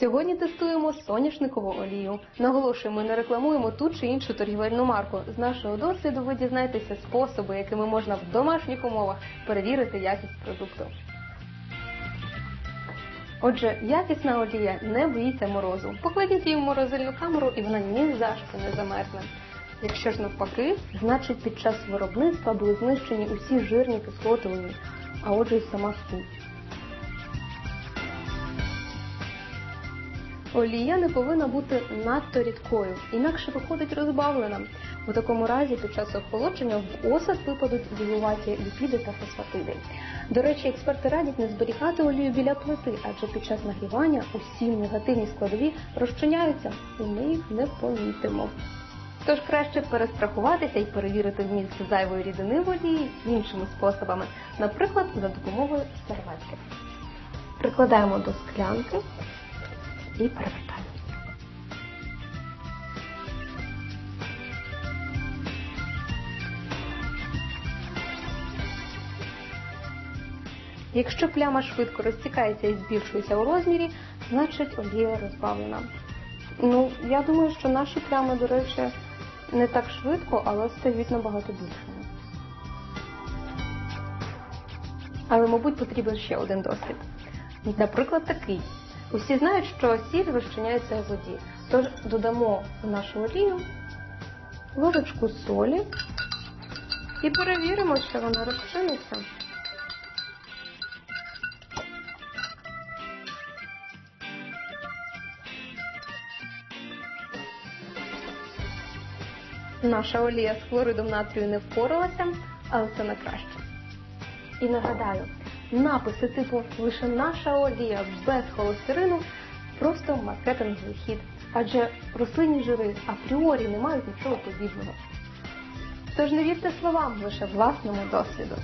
Сьогодні тестуємо соняшникову олію. Наголошуємо, не рекламуємо ту чи іншу торгівельну марку. З нашого досвіду ви дізнаєтеся способи, якими можна в домашніх умовах перевірити якість продукту. Отже, якісна олія не боїться морозу. Покладіть її в морозильну камеру і вона ні за що не замерзне. Якщо ж навпаки, значить під час виробництва були знищені усі жирні кислоти а отже й сама суть. Олія не повинна бути надто рідкою, інакше виходить розбавлена. У такому разі під час охолодження в осад випадуть ділуваті ліпіди та фосфатиди. До речі, експерти радять не зберігати олію біля плити, адже під час нагрівання усі негативні складові розчиняються, і ми їх не помітимо. Тож краще перестрахуватися і перевірити вміст зайвої рідини в олії іншими способами, наприклад, за допомогою серветки. Прикладаємо до склянки і перевертаємо. Якщо пляма швидко розтікається і збільшується у розмірі, значить олія розбавлена. Ну, я думаю, що наші плями, до речі, не так швидко, але стають набагато більшими. Але, мабуть, потрібен ще один досвід. Наприклад, такий. Усі знають, що сіль розчиняється в воді. Тож додамо в нашу олію ложечку солі і перевіримо, що вона розчиниться. Наша олія з хлоридом натрію не впоралася, але це на краще. І нагадаю, написи типу лише наша олія без холестерину просто маркетинговий хід, адже рослинні жири апріорі не мають нічого подібного. Тож не вірте словам лише власному досвіду.